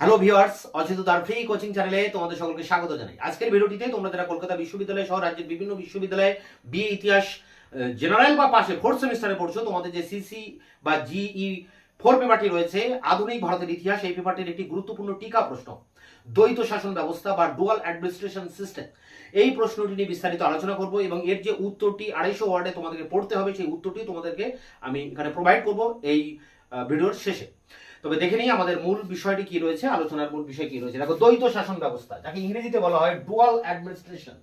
Hello viewers অচিত তার free coaching চ্যানেলে তোমাদের সকলকে স্বাগত জানাই। আজকের ভিডিওটিতে তোমরা যারা কলকাতা বিশ্ববিদ্যালয় সহ রাজ্যের বিভিন্ন বিশ্ববিদ্যালয়ে বিএ ইতিহাস জেনারেল বা পাশে ফোর্থ সেমিস্টারে পড়ছো, তোমাদের যে সিসি বা জিই ফোর পেপারটি রয়েছে, আধুনিক ভারতের ইতিহাস, এই পেপারটির একটি গুরুত্বপূর্ণ টিকা প্রশ্ন। দ্বৈত শাসন ব্যবস্থা বা ডুয়াল অ্যাডমিনিস্ট্রেশন সিস্টেম এই প্রশ্নটি নিয়ে বিস্তারিত আলোচনা করব এবং এর যে উত্তরটি আড়াইশো ওয়ার্ডে তোমাদেরকে পড়তে হবে, সেই উত্তরটি তোমাদেরকে আমি এখানে প্রোভাইড করব এই ভিডিওর শেষে। তবে দেখে নিই আমাদের মূল বিষয়টি কি রয়েছে, আলোচনার মূল বিষয় কি রয়েছে। দেখো, দ্বৈত শাসন ব্যবস্থা, যাকে ইংরেজিতে বলা হয় ডুয়াল অ্যাডমিনিস্ট্রেশন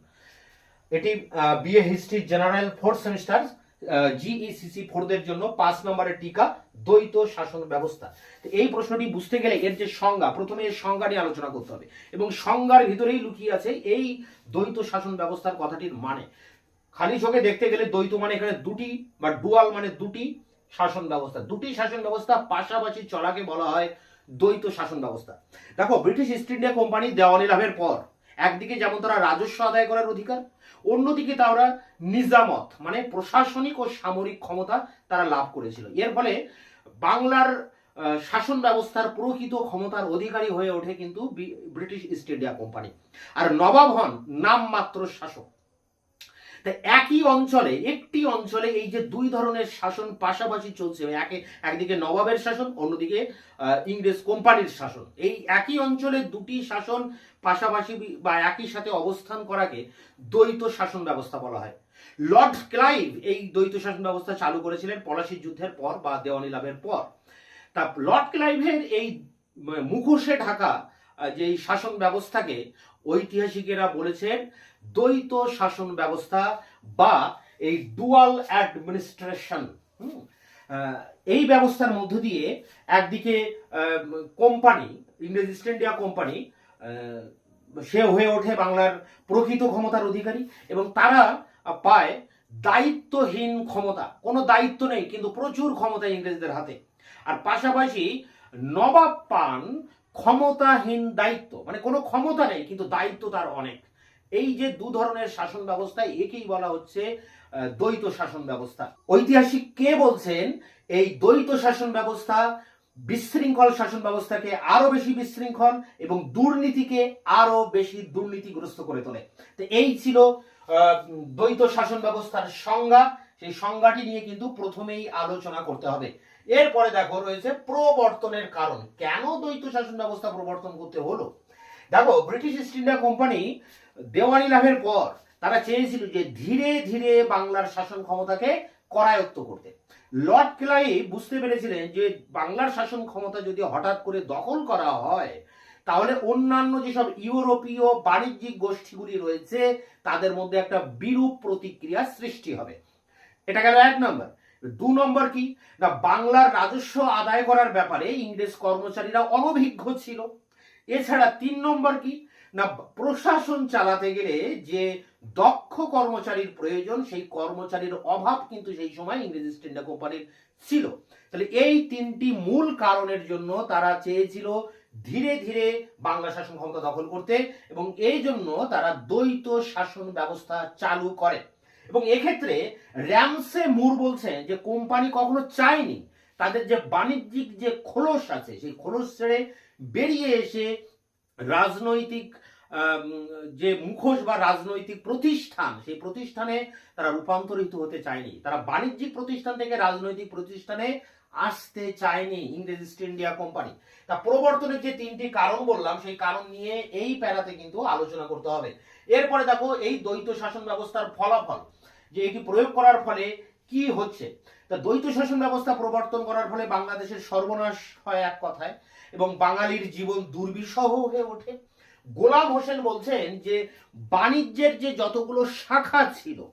এটি BA history general fourth semester GECC ফোরদের জন্য পাঁচ নম্বরের টিকা দ্বৈত শাসন ব্যবস্থা। এই প্রশ্নটি বুঝতে গেলে এর যে সংজ্ঞা, প্রথমে এর সংজ্ঞা নিয়ে আলোচনা করতে হবে। এবং সংজ্ঞার ভিতরেই লুকিয়ে আছে এই দ্বৈত শাসন ব্যবস্থার কথাটির মানে। খালি চোখে দেখতে গেলে দ্বৈত মানে এখানে দুটি বা ডুয়াল মানে দুটি। শাসন ব্যবস্থা। দুটি শাসন ব্যবস্থা পাশাপাশি চলাকে বলা হয় দ্বৈত শাসন ব্যবস্থা। দেখো ব্রিটিশ ইস্ট ইন্ডিয়া কোম্পানি দেওয়ানি লাভের পর একদিকে যেমন তারা রাজস্ব আদায় করার অধিকার, অন্যদিকে তারা নিজামত মানে প্রশাসনিক ও সামরিক ক্ষমতা তারা লাভ করেছিল। এর ফলে বাংলার শাসন ব্যবস্থার প্রকৃত ক্ষমতার অধিকারী হয়ে ওঠে কিন্তু ব্রিটিশ ইস্ট ইন্ডিয়া কোম্পানি আর নবাব হন নামমাত্র শাসক। তাই একই অঞ্চলে, একটি অঞ্চলে এই যে দুই ধরনের শাসন পাশাপাশি চলছে একে, একদিকে নবাবের শাসন, অন্যদিকে ইংরেজ কোম্পানির শাসন। এই একই অঞ্চলে দুটি শাসন পাশাপাশি বা একই সাথে অবস্থান করাকে দ্বৈত শাসন ব্যবস্থা বলা হয়। লর্ড ক্লাইভ এই দ্বৈত শাসন ব্যবস্থা চালু করেছিলেন পলাশির যুদ্ধের পর বা দেওয়ানি লাভের পর। তা লর্ড ক্লাইভের এই মুখোশে ঢাকা যে শাসন ব্যবস্থাকে ঐতিহাসিকেরা বলেছেন দ্বৈত শাসন ব্যবস্থা বা এই ডুয়াল অ্যাডমিনিস্ট্রেশন এই ব্যবস্থার মধ্য দিয়ে একদিকে কোম্পানি ইংরেজ ইস্ট ইন্ডিয়া কোম্পানি সে হয়ে ওঠে বাংলার প্রকৃত ক্ষমতার অধিকারী এবং তারা পায় দায়িত্বহীন ক্ষমতা। কোনো দায়িত্ব নেই, কিন্তু প্রচুর ক্ষমতা ইংরেজদের হাতে। আর পাশাপাশি নবাব পান ক্ষমতাহীন দায়িত্ব। মানে কোনো ক্ষমতা নেই, কিন্তু দায়িত্ব তার অনেক। এই যে দু ধরনের শাসন ব্যবস্থা, একেই বলা হচ্ছে দ্বৈত শাসন ব্যবস্থা। ঐতিহাসিক কে বলছেন? এই দ্বৈত শাসন ব্যবস্থা, বিশৃঙ্খল শাসন ব্যবস্থাকে আরও বেশি বিশৃঙ্খল এবং দুর্নীতিকে আরও বেশি দুর্নীতিগ্রস্ত করে তোলে। তো এই ছিল দ্বৈত শাসন ব্যবস্থার সংজ্ঞা। সেই সংজ্ঞাটি নিয়ে কিন্তু প্রথমেই আলোচনা করতে হবে। এরপরে দেখো, রয়েছে প্রবর্তনের কারণ। কেন দ্বৈত শাসন ব্যবস্থা প্রবর্তন করতে হলো? দেখো ব্রিটিশ ইস্ট ইন্ডিয়া কোম্পানি দেওয়ানি লাভের পর তারা চেয়েছিল যে ধীরে ধীরে বাংলার শাসন ক্ষমতাকে করায়ত্ত করতে। লর্ড ক্লাই বুঝতে পেরেছিলেন যে বাংলার শাসন ক্ষমতা যদি হঠাৎ করে দখল করা হয়, তাহলে অন্যান্য যেসব ইউরোপীয় বাণিজ্যিক গোষ্ঠীগুলি রয়েছে, তাদের মধ্যে একটা বিরূপ প্রতিক্রিয়া সৃষ্টি হবে। এটা গেল এক নম্বর। দু নম্বর কি? না, বাংলার রাজস্ব আদায় করার ব্যাপারে ইংরেজ কর্মচারীরা অনভিজ্ঞ ছিল। এছাড়া তিন নম্বর কি? না, প্রশাসন চালাতে গেলে যে দক্ষ কর্মচারীর প্রয়োজন, সেই কর্মচারীর অভাব কিন্তু সেই সময় ইংরেজ ইস্ট ইন্ডিয়া কোম্পানির ছিল। তাহলে এই তিনটি মূল কারণের জন্য তারা চেয়েছিল ধীরে ধীরে বাংলা শাসন ক্ষমতা দখল করতে এবং এই জন্য তারা দ্বৈত শাসন ব্যবস্থা চালু করে। এবং এক্ষেত্রে র্যামসে মুর বলছেন যে কোম্পানি কখনো চায়নি। তাদের যে বাণিজ্যিক যে খোলস আছে, সেই খোলস ছেড়ে বেরিয়ে এসে রাজনৈতিক যে মুখোশ বা রাজনৈতিক প্রতিষ্ঠান, সেই প্রতিষ্ঠানে তারা রূপান্তরিত হতে চায়নি। তারা বাণিজ্যিক প্রতিষ্ঠান থেকে রাজনৈতিক প্রতিষ্ঠানে আসতে চায়নি ইংরেজ ইস্ট ইন্ডিয়া কোম্পানি। তা প্রবর্তনের যে তিনটি কারণ বললাম, সেই কারণ নিয়ে এই প্যারাতে কিন্তু আলোচনা করতে হবে। এরপরে দেখো, এই দ্বৈত শাসন ব্যবস্থার ফলাফল, যে এটি প্রয়োগ করার ফলে কি হচ্ছে? তা দ্বৈত শাসন ব্যবস্থা প্রবর্তন করার ফলে বাংলাদেশের সর্বনাশ হয় এক কথায়, এবং বাঙালির জীবন দুর্বিষহ হয়ে ওঠে। গোলাম হোসেন বলছেন যে, বাণিজ্যের যে যতগুলো শাখা ছিল,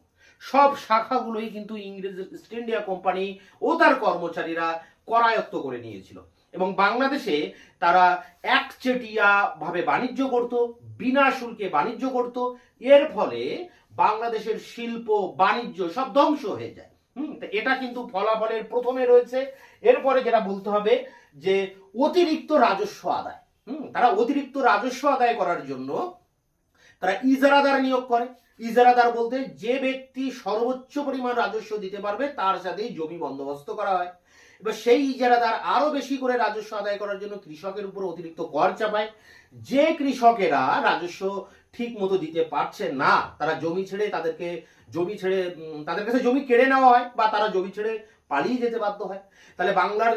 সব শাখাগুলোই কিন্তু ইংরেজ ইস্ট ইন্ডিয়া কোম্পানি ও তার কর্মচারীরা করায়ত্ত করে নিয়েছিল। এবং বাংলাদেশে তারা একচেটিয়া ভাবে বাণিজ্য করত, বিনা শুল্কে বাণিজ্য করত। এর ফলে বাংলাদেশের শিল্প, বাণিজ্য সব ধ্বংস হয়ে যায়। হুম এটা কিন্তু ফলাফলের প্রথমে রয়েছে। এরপরে যেটা বলতে হবে যে, অতিরিক্ত রাজস্ব আদায়। হুম, তারা অতিরিক্ত রাজস্ব আদায় করার জন্য তারা ইজারাদার নিয়োগ করে। ইজারাদার বলতে যে ব্যক্তি সর্বোচ্চ পরিমাণ রাজস্ব দিতে পারবে, তার সাথেই জমি বন্দোবস্ত করা হয়। এবার সেই ইজারাদার আরও বেশি করে রাজস্ব আদায় করার জন্য কৃষকের উপর অতিরিক্ত কর চাপায়। যে কৃষকেরা রাজস্ব ঠিক মতো দিতে পারছে না, তারা জমি ছেড়ে তাদেরকে, জমি ছেড়ে তাদের কাছে জমি কেড়ে নেওয়া হয় বা তারা জমি ছেড়ে পালিয়ে যেতে বাধ্য হয়। তাহলে বাংলার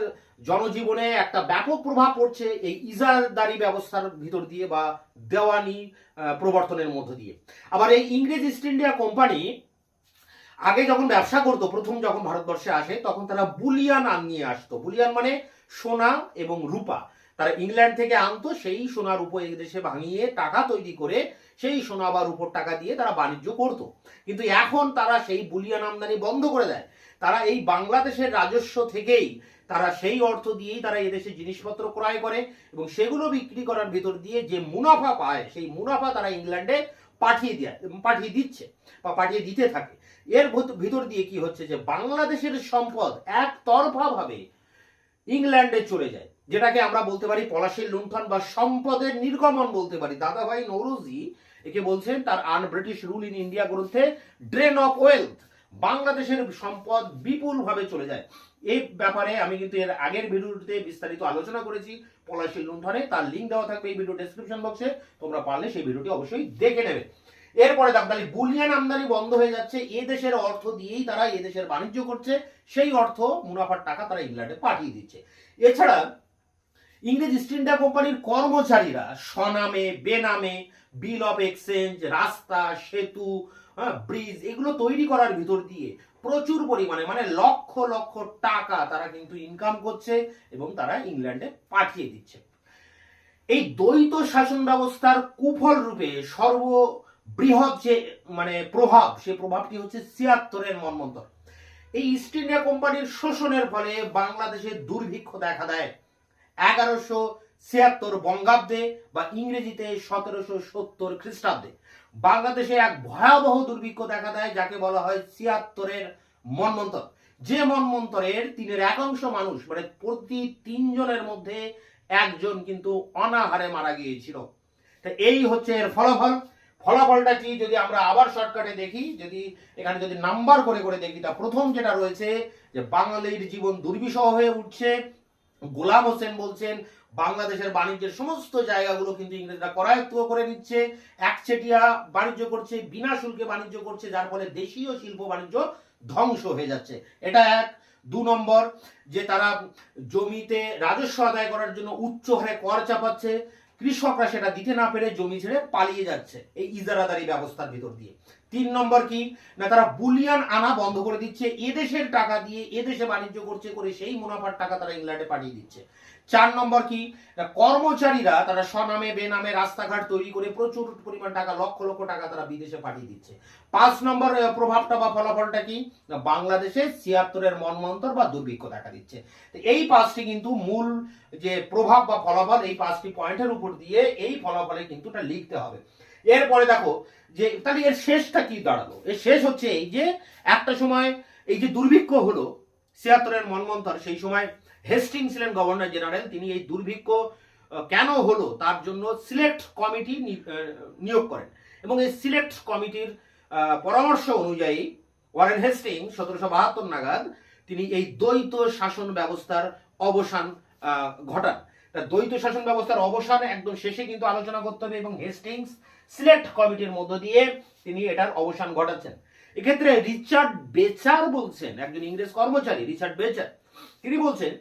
জনজীবনে একটা ব্যাপক প্রভাব পড়ছে এই ইজারদারি ব্যবস্থার ভিতর দিয়ে বা দেওয়ানি প্রবর্তনের মধ্য দিয়ে। আবার এই ইংরেজ ইস্ট ইন্ডিয়া কোম্পানি আগে যখন ব্যবসা করতো, প্রথম যখন ভারতবর্ষে আসে, তখন তারা বুলিয়ান আন নিয়ে আসতো। বুলিয়ান মানে সোনা এবং রূপা। তারা ইংল্যান্ড থেকে আনতো, সেই সোনা রূপো এই দেশে ভাঙিয়ে টাকা তৈরি করে সেই সোনা বা রূপোর টাকা দিয়ে তারা বাণিজ্য করতো। কিন্তু এখন তারা সেই বুলিয়ান আমদানি বন্ধ করে দেয়। তারা এই বাংলাদেশের রাজস্ব থেকেই তারা সেই অর্থ দিয়েই তারা এদেশে জিনিসপত্র ক্রয় করে এবং সেগুলো বিক্রি করার ভিতর দিয়ে যে মুনাফা পায়, সেই মুনাফা তারা ইংল্যান্ডে পাঠিয়ে দেয়, পাঠিয়ে দিচ্ছে বা পাঠিয়ে দিতে থাকে। এর ভত- ভিতর দিয়ে কি হচ্ছে যে বাংলাদেশের সম্পদ একতরফা ভাবে ইংল্যান্ডে চলে যায়। যেটাকে আমরা বলতে পারি পলাশির লুণ্ঠন বা সম্পদের নির্গমন বলতে পারি। দাদাভাই নৌরুজি একে বলছেন তার un British rule in India গ্রন্থে ড্রেন অফ ওয়েলথ। বাংলাদেশের সম্পদ বিপুল ভাবে চলে যায়। এই ব্যাপারে আমি কিন্তু এর আগের ভিডিওতে বিস্তারিত আলোচনা করেছি। পলাশির লুণ্ঠনে তার লিঙ্ক দেওয়া থাকবে এই ভিডিও ডেসক্রিপশন বক্সে তোমরা পারলে সেই ভিডিওটি অবশ্যই দেখে নেবে। এরপরে তাহলে বুলিয়ান আমদানি বন্ধ হয়ে যাচ্ছে। এ দেশের অর্থ দিয়েই তারা এ দেশের বাণিজ্য করছে। সেই অর্থ মুনাফার টাকা তারা ইংল্যান্ডে পাঠিয়ে দিচ্ছে। এছাড়া ইংরেজ ইস্ট ইন্ডিয়া কোম্পানির কর্মচারীরা স্বনামে, বেনামে বিল অফ এক্সচেঞ্জ রাস্তা, সেতু হ্যাঁ, ব্রিজ এগুলো তৈরি করার ভিতর দিয়ে প্রচুর পরিমাণে মানে লক্ষ লক্ষ টাকা তারা কিন্তু ইনকাম করছে এবং তারা ইংল্যান্ডে পাঠিয়ে দিচ্ছে। এই দ্বৈত শাসন ব্যবস্থার কুফল রূপে সর্ব বৃহৎ যে মানে প্রভাব সে প্রভাবটি হচ্ছে ছিয়াত্তরের মন্মন্তর এই ইস্ট ইন্ডিয়া কোম্পানির শোষণের ফলে বাংলাদেশে দুর্ভিক্ষ দেখা দেয়। এগারোশো ছিয়াত্তর বঙ্গাব্দে বা ইংরেজিতে সতেরোশো সত্তর খ্রিস্টাব্দে। বাংলাদেশে এক ভয়াবহ দুর্ভিক্ষ দেখা দেয়, যাকে বলা হয় ছিয়াত্তরের মন্মন্তর। যে মন্মন্তরের তিনের একাংশ মানুষ মানে প্রতি তিনজনের মধ্যে একজন কিন্তু অনাহারে মারা গিয়েছিল। তা এই হচ্ছে এর ফলাফল। ফলাফলটা কি? যদি আমরা আবার শর্টকাটে দেখি, যদি এখানে যদি নাম্বার করে করে দেখি, তা প্রথম যেটা রয়েছে যে বাঙালির জীবন দুর্বিষহ হয়ে উঠছে। গোলাম হোসেন বলছেন, বাংলাদেশের বাণিজ্যের সমস্ত জায়গাগুলো কিন্তু ইংরেজরা করায়ত্ত করে নিচ্ছে একচেটিয়া বাণিজ্য করছে, বিনা শুল্কে বাণিজ্য করছে, যার ফলে দেশীয় শিল্প বাণিজ্য ধ্বংস হয়ে যাচ্ছে। এটা এক। দু নম্বর, যে তারা জমিতে রাজস্ব আদায় করার জন্য উচ্চ হারে কর চাপাচ্ছে, কৃষকরা সেটা দিতে না পেরে জমি ছেড়ে পালিয়ে যাচ্ছে, এই ইজারাদারি ব্যবস্থার ভিতর দিয়ে। তিন নম্বর কি? না, তারা বুলিয়ান আনা বন্ধ করে দিচ্ছে, এদেশের টাকা দিয়ে, এদেশে বাণিজ্য করছে করে সেই মুনাফার টাকা তারা ইংল্যান্ডে পাঠিয়ে দিচ্ছে। চার নম্বর কি? না, কর্মচারীরা তারা স্বনামে, বেনামে রাস্তাঘাট তৈরি করে প্রচুর পরিমাণ টাকা, লক্ষ লক্ষ টাকা তারা বিদেশে পাঠিয়ে দিচ্ছে। পাঁচ নম্বর প্রভাবটা বা ফলাফলটা কি? না, বাংলাদেশে ছিয়াত্তরের মনমন্তর বা দুর্ভিক্ষ দেখা দিচ্ছে। এই পাঁচটি কিন্তু মূল যে প্রভাব বা ফলাফল, এই পাঁচটি পয়েন্টের উপর দিয়ে এই ফলাফলে কিন্তু এটা লিখতে হবে। এরপরে দেখো যে, তাহলে এর শেষটা কি দাঁড়াল? এর শেষ হচ্ছে এই যে, একটা সময় এই যে দুর্ভিক্ষ হলো ছিয়াত্তরের মনমন্তর, সেই সময় হেস্টিং ছিলেন গভর্নর জেনারেল, তিনি এই দুর্ভিক্ষ কেন হলো? তার জন্য সিলেক্ট কমিটি নিয়োগ করেন। এবং এই সিলেক্ট কমিটির পরামর্শ অনুযায়ী ওয়ারেন হেস্টিং, সতেরোশো বাহাত্তর নাগাদ তিনি এই দ্বৈত শাসন ব্যবস্থার অবসান ঘটান। দ্বৈত শাসন ব্যবস্থার অবসান একদম শেষে কিন্তু আলোচনা করতে হবে এবং হেস্টিংস সিলেক্ট কমিটির মধ্য দিয়ে তিনি এটার অবসান ঘটাচ্ছেন। এক্ষেত্রে রিচার্ড বেচার বলছেন, একজন ইংরেজ কর্মচারী, রিচার্ড বেচার, তিনি বলছেন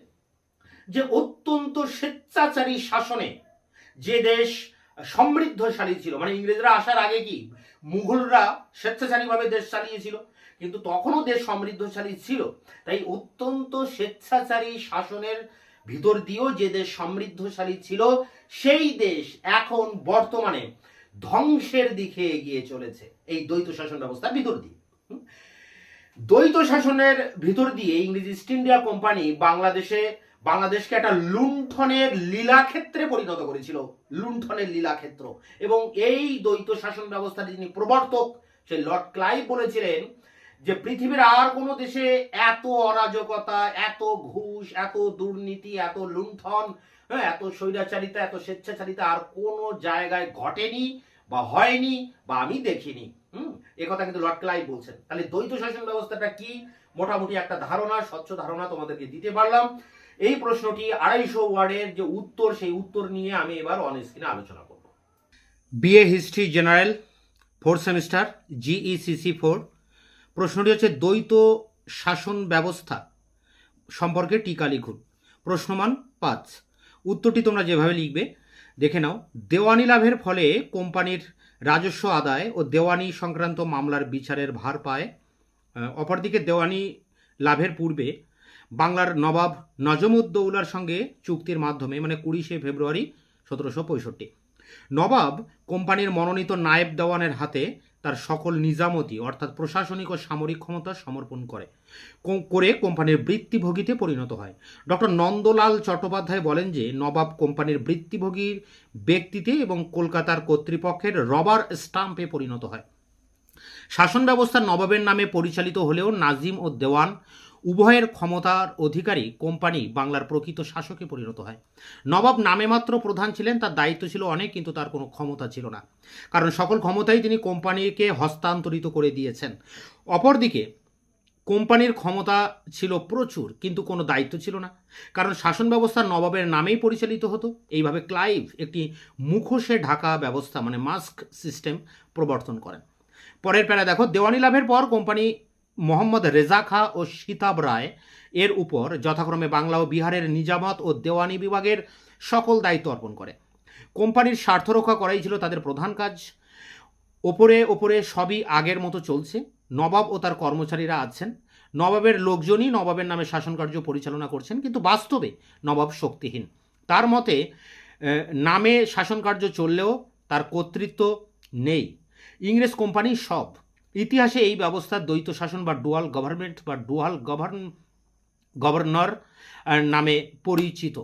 যে অত্যন্ত স্বেচ্ছাচারী শাসনে যে দেশ সমৃদ্ধশালী ছিল মানে ইংরেজরা আসার আগে কি মুঘলরা স্বেচ্ছাচারীভাবে দেশ চালিয়েছিল, কিন্তু তখনও দেশ সমৃদ্ধশালী ছিল, তাই অত্যন্ত স্বেচ্ছাচারী শাসনের ভিতর দিয়েও যে দেশ সমৃদ্ধশালী ছিল, সেই দেশ এখন বর্তমানে ধ্বংসের দিকে এগিয়ে চলেছে। এই দ্বৈত শাসন ব্যবস্থার ভিতর দিয়ে। দ্বৈত শাসনের ভিতর দিয়ে ইংরেজ ইস্ট ইন্ডিয়া কোম্পানি বাংলাদেশে, বাংলাদেশকে একটা লুণ্ঠনের লীলাক্ষেত্রে পরিণত করেছিল। লুণ্ঠনের লীলাক্ষেত্র। এবং এই দ্বৈত শাসন ব্যবস্থার যিনি প্রবর্তক সে লর্ড ক্লাইভ বলেছিলেন যে পৃথিবীর আর কোনো দেশে এত অরাজকতা, এত ঘুষ, এত দুর্নীতি, এত লুণ্ঠন হ্যাঁ এত স্বৈরাচারিতা, এত স্বেচ্ছাচারিতা আর কোনো জায়গায় ঘটেনি বা হয়নি বা আমি দেখিনি। হুম? কথা কিন্তু লর্ড ক্লাইভ বলছেন। তাহলে দ্বৈত শাসন ব্যবস্থাটা কি? মোটামুটি একটা ধারণা, স্বচ্ছ ধারণা তোমাদেরকে দিতে পারলাম। এই প্রশ্নটি আড়াইশো ওয়ার্ডের যে উত্তর, সেই উত্তর নিয়ে আমি এবার অন স্ক্রিনে আলোচনা করব। BA history general fourth semester GECC four প্রশ্নটি হচ্ছে, দ্বৈত শাসন ব্যবস্থা সম্পর্কে টিকা লিখুন। প্রশ্নমান পাঁচ। উত্তরটি তোমরা যেভাবে লিখবে, দেখে নাও। দেওয়ানি লাভের ফলে কোম্পানির রাজস্ব আদায় ও দেওয়ানি সংক্রান্ত মামলার বিচারের ভার পায়। অপরদিকে দেওয়ানি লাভের পূর্বে বাংলার নবাব নজমুদ্দৌলার সঙ্গে চুক্তির মাধ্যমে মানে কুড়িশে ফেব্রুয়ারি সতেরোশো পঁয়ষট্টি, নবাব কোম্পানির মনোনীত নায়েব দেওয়ানের হাতে তার সকল নিজামতি, অর্থাৎ প্রশাসনিক ও সামরিক ক্ষমতা সমর্পণ করে। করে কোম্পানির বৃত্তিভোগীতে পরিণত হয়। ডক্টর নন্দলাল চট্টোপাধ্যায় বলেন যে, নবাব কোম্পানির বৃত্তিভোগীর ব্যক্তিতে এবং কলকাতার কর্তৃপক্ষের রবার স্টাম্পে পরিণত হয়। শাসন ব্যবস্থা নবাবের নামে পরিচালিত হলেও নাজিম ও দেওয়ান উভয়ের ক্ষমতার অধিকারী কোম্পানি বাংলার প্রকৃত শাসকে পরিণত হয়। নবাব নামে মাত্র প্রধান ছিলেন, তার দায়িত্ব ছিল অনেক, কিন্তু তার কোনো ক্ষমতা ছিল না। কারণ সকল ক্ষমতাই তিনি কোম্পানিকে হস্তান্তরিত করে দিয়েছেন। অপরদিকে, কোম্পানির ক্ষমতা ছিল প্রচুর, কিন্তু কোনো দায়িত্ব ছিল না। কারণ শাসন ব্যবস্থা নবাবের নামেই পরিচালিত হতো। এইভাবে ক্লাইভ একটি মুখোশে ঢাকা ব্যবস্থা মানে মাস্ক সিস্টেম প্রবর্তন করেন। পরের প্যারা দেখো, দেওয়ানি লাভের পর কোম্পানি মোহাম্মদ রেজা খা ও সীতাব রায় এর উপর যথাক্রমে বাংলা ও বিহারের নিজামত ও দেওয়ানি বিভাগের সকল দায়িত্ব অর্পণ করে। কোম্পানির স্বার্থ রক্ষা করাই ছিল তাদের প্রধান কাজ। ওপরে ওপরে সবই আগের মতো চলছে। নবাব ও তার কর্মচারীরা আছেন। নবাবের লোকজনই নবাবের নামে শাসন কার্য পরিচালনা করছেন, কিন্তু বাস্তবে নবাব শক্তিহীন। তার মতে নামে শাসন কার্য চললেও তার কর্তৃত্ব নেই। ইংরেজ কোম্পানি সব ইতিহাসে এই ব্যবস্থার দ্বৈত শাসন বা ডুয়াল গভর্নমেন্ট বা ডুয়াল গভর্ন গভর্নর নামে পরিচিত।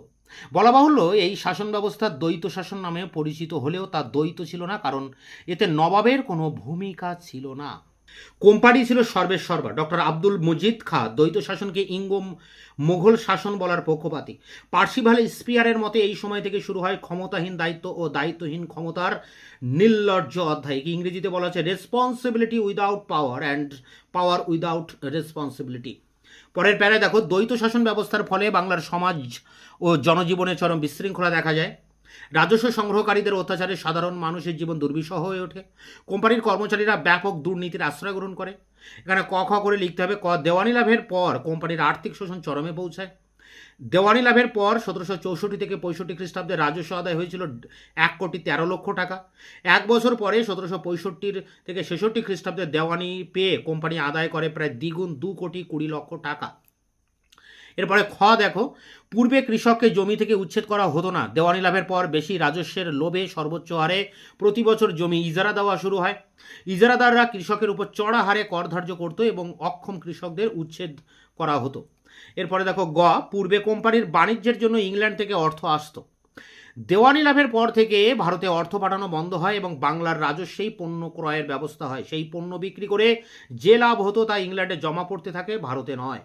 বলা বাহুল্য, এই শাসন ব্যবস্থা দ্বৈত শাসন নামে পরিচিত হলেও তা দ্বৈত ছিল না, কারণ এতে নবাবের কোনো ভূমিকা ছিল না। কোম্পানি ছিল সর্বেসর্বা ডক্টর আব্দুল মজিদ খা দ্বৈত শাসনকে ইঙ্গম মোঘল শাসন বলার পক্ষপাতী। পার্সিভাল স্পিয়ারের মতে এই সময় থেকে শুরু হয় ক্ষমতাহীন দায়িত্ব ও দায়িত্বহীন ক্ষমতার নির্লজ্জ অধ্যায়। ইংরেজিতে বলা হচ্ছে responsibility without power and power without responsibility পরের প্যারায় দেখো, দ্বৈত শাসন ব্যবস্থার ফলে বাংলার সমাজ ও জনজীবনে চরম বিশৃঙ্খলা দেখা যায়। রাজস্ব সংগ্রহকারীদের অত্যাচারে সাধারণ মানুষের জীবন দুর্বিষহ হয়ে ওঠে। কোম্পানির কর্মচারীরা ব্যাপক দুর্নীতির আশ্রয় গ্রহণ করে। এখানে ক খ করে লিখতে হবে, ক, দেওয়ানি লাভের পর কোম্পানির আর্থিক শোষণ চরমে পৌঁছায়। দেওয়ানি লাভের পর সতেরোশো চৌষট্টি থেকে পঁয়ষট্টি খ্রিস্টাব্দে রাজস্ব আদায় হয়েছিল এক কোটি তেরো লক্ষ টাকা। এক বছর পরে সতেরোশো পঁয়ষট্টির থেকে ছেষট্টি খ্রিস্টাব্দে দেওয়ানি পেয়ে কোম্পানি আদায় করে প্রায় দ্বিগুণ দু কোটি কুড়ি লক্ষ টাকা। এরপরে খ, দেখো, পূর্বে কৃষককে জমি থেকে উচ্ছেদ করা হতো না। দেওয়ানি লাভের পর বেশি রাজস্বের লোভে সর্বোচ্চ হারে প্রতি বছর জমি ইজারা দেওয়া শুরু হয়। ইজারাদাররা কৃষকের উপর চড়া হারে কর ধার্য করতো এবং অক্ষম কৃষকদের উচ্ছেদ করা হতো। এরপরে দেখো গ, পূর্বে কোম্পানির বাণিজ্যের জন্য ইংল্যান্ড থেকে অর্থ আসতো। দেওয়ানি লাভের পর থেকে ভারতে অর্থ পাঠানো বন্ধ হয় এবং বাংলার রাজস্বেই পণ্য ক্রয়ের ব্যবস্থা হয়। সেই পণ্য বিক্রি করে যে লাভ হতো তা ইংল্যান্ডে জমা পড়তে থাকে, ভারতে নয়।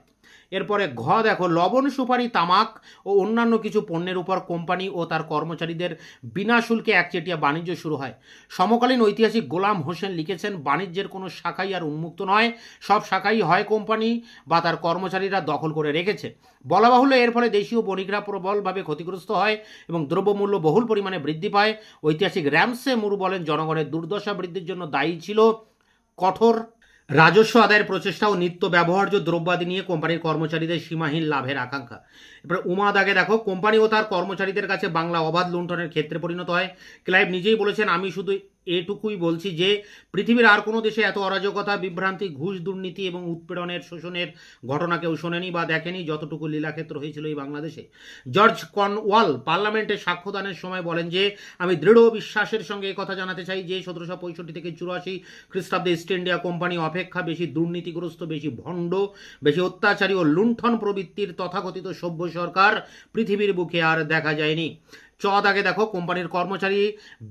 এরপরে ঘ, দেখো, লবণ, সুপারি, তামাক ও অন্যান্য কিছু পণ্যের উপর কোম্পানি ও তার কর্মচারীদের বিনা শুল্কে একচেটিয়া বাণিজ্য শুরু হয়। সমকালীন ঐতিহাসিক গোলাম হোসেন লিখেছেন, বাণিজ্যের কোনো শাখাই আর উন্মুক্ত নয়, সব শাখাই হয় কোম্পানি বা তার কর্মচারীরা দখল করে রেখেছে। বলা বাহুল্য, এর ফলে দেশীয় বণিকরা প্রবলভাবে ক্ষতিগ্রস্ত হয় এবং দ্রব্যমূল্য বহুল পরিমাণে বৃদ্ধি পায়। ঐতিহাসিক র্যামসে মুরু বলেন, জনগণের দুর্দশা বৃদ্ধির জন্য দায়ী ছিল কঠোর রাজস্ব আদায়ের প্রচেষ্টা ও নিত্য ব্যবহার্য দ্রব্যাদি নিয়ে কোম্পানির কর্মচারীদের সীমাহীন লাভের আকাঙ্ক্ষা। এবার উমা দাগে দেখো, কোম্পানি ও তার কর্মচারীদের কাছে বাংলা অবাধ লুণ্ঠনের ক্ষেত্রে পরিণত হয়। ক্লাইভ নিজেই বলেছেন, আমি শুধু এটুকুই বলছি যে পৃথিবীর আর কোনো দেশে এত অরাজকতা, বিভ্রান্তি, ঘুষ দুর্নীতি এবং উৎপীড়নের, শোষণের ঘটনা কেউ শোনেনি বা দেখেনি, যতটুকু লীলাক্ষেত্র হয়েছিল এই বাংলাদেশে। জর্জ কনওয়াল পার্লামেন্টে সাক্ষ্যদানের সময় বলেন যে, আমি দৃঢ় বিশ্বাসের সঙ্গে কথা জানাতে চাই যে, সতেরোশো পঁয়ষট্টি থেকে চুরাশি খ্রিস্টাব্দে ইস্ট ইন্ডিয়া কোম্পানি অপেক্ষা বেশি দুর্নীতিগ্রস্ত, বেশি ভণ্ড, বেশি অত্যাচারী ও লুণ্ঠন প্রবৃত্তির তথাকথিত সভ্য সরকার পৃথিবীর বুকে আর দেখা যায়নি। চ দাগে দেখো, কোম্পানির কর্মচারী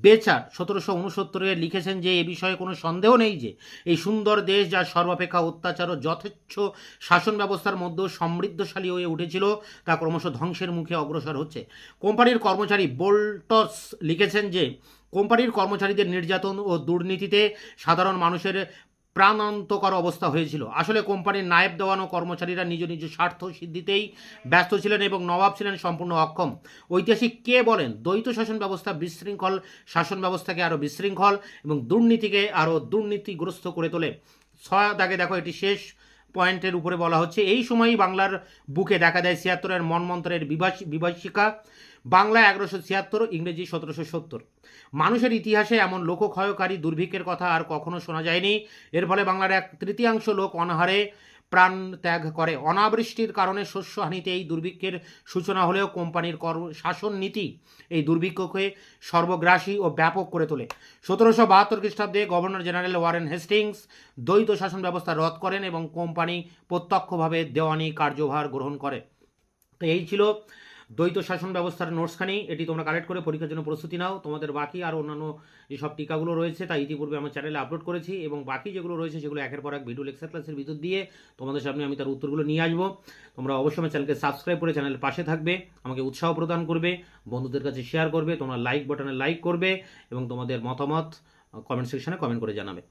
বেচার সতেরোশো উনসত্তরে লিখেছেন যে, এ বিষয়ে কোনো সন্দেহ নেই যে, এই সুন্দর দেশ যা সর্বাপেক্ষা অত্যাচার ও যথেচ্ছ শাসন ব্যবস্থার মধ্যেও সমৃদ্ধশালী হয়ে উঠেছিল, তা ক্রমশ ধ্বংসের মুখে অগ্রসর হচ্ছে। কোম্পানির কর্মচারী বোল্টস লিখেছেন যে, কোম্পানির কর্মচারীদের নির্যাতন ও দুর্নীতিতে সাধারণ মানুষের প্রাণান্তকর অবস্থা হয়েছিল। আসলে কোম্পানির নায়েব দেওয়ানো কর্মচারীরা নিজ নিজ স্বার্থ সিদ্ধিতেই ব্যস্ত ছিলেন এবং নবাব ছিলেন সম্পূর্ণ অক্ষম। ঐতিহাসিক কে বলেন? দ্বৈত শাসন ব্যবস্থা বিশৃঙ্খল, শাসন ব্যবস্থাকে আরও বিশৃঙ্খল এবং দুর্নীতিকে আরও দুর্নীতিগ্রস্ত করে তোলে। ছয় দাগে দেখো এটি শেষ। পয়েন্টের উপরে বলা হচ্ছে, এই সময়ই বাংলার বুকে দেখা দেয় ছিয়াত্তরের মনমন্ত্রের বিভাষিকা বাংলা এগারোশো ছিয়াত্তর, ইংরেজি সতেরোশো সত্তর। মানুষের ইতিহাসে এমন লোকক্ষয়কারী দুর্ভিক্ষের কথা আর কখনো শোনা যায়নি। এর ফলে বাংলার এক তৃতীয়াংশ লোক অনাহারে। প্রাণ ত্যাগ করে। অনাবৃষ্টির কারণে শস্যহানিতে এই দুর্ভিক্ষের সূচনা হলেও কোম্পানির কর্ম শাসন নীতি এই দুর্ভিক্ষকে সর্বগ্রাসী ও ব্যাপক করে তোলে। সতেরোশো বাহাত্তর খ্রিস্টাব্দে গভর্নর জেনারেল ওয়ারেন হেস্টিংস দ্বৈত শাসন ব্যবস্থা রদ করেন এবং কোম্পানি প্রত্যক্ষভাবে দেওয়ানি কার্যভার গ্রহণ করে। তো এই ছিল দ্বৈত শাসন ব্যবস্থার নোটসখানি, এটি তোমরা কালেক্ট করে পরীক্ষার জন্য প্রস্তুতি নাও। তোমাদের বাকি আর অন্যান্য যেসব টিকাগুলো রয়েছে তা ইতিপূর্বে আমার চ্যানেলে আপলোড করেছি এবং বাকি যেগুলো রয়েছে সেগুলো একের পর এক ভিডিও লেকচার ক্লাসের ভিতর দিয়ে তোমাদের সামনে আমি তার উত্তরগুলো নিয়ে আসব। তোমরা অবশ্যই আমার চ্যানেলকে সাবস্ক্রাইব করে চ্যানেলের পাশে থাকবে, আমাকে উৎসাহ প্রদান করবে, বন্ধুদের কাছে শেয়ার করবে, তোমরা লাইক বাটনে লাইক করবে এবং তোমাদের মতামত কমেন্ট সেকশনে কমেন্ট করে জানাবে।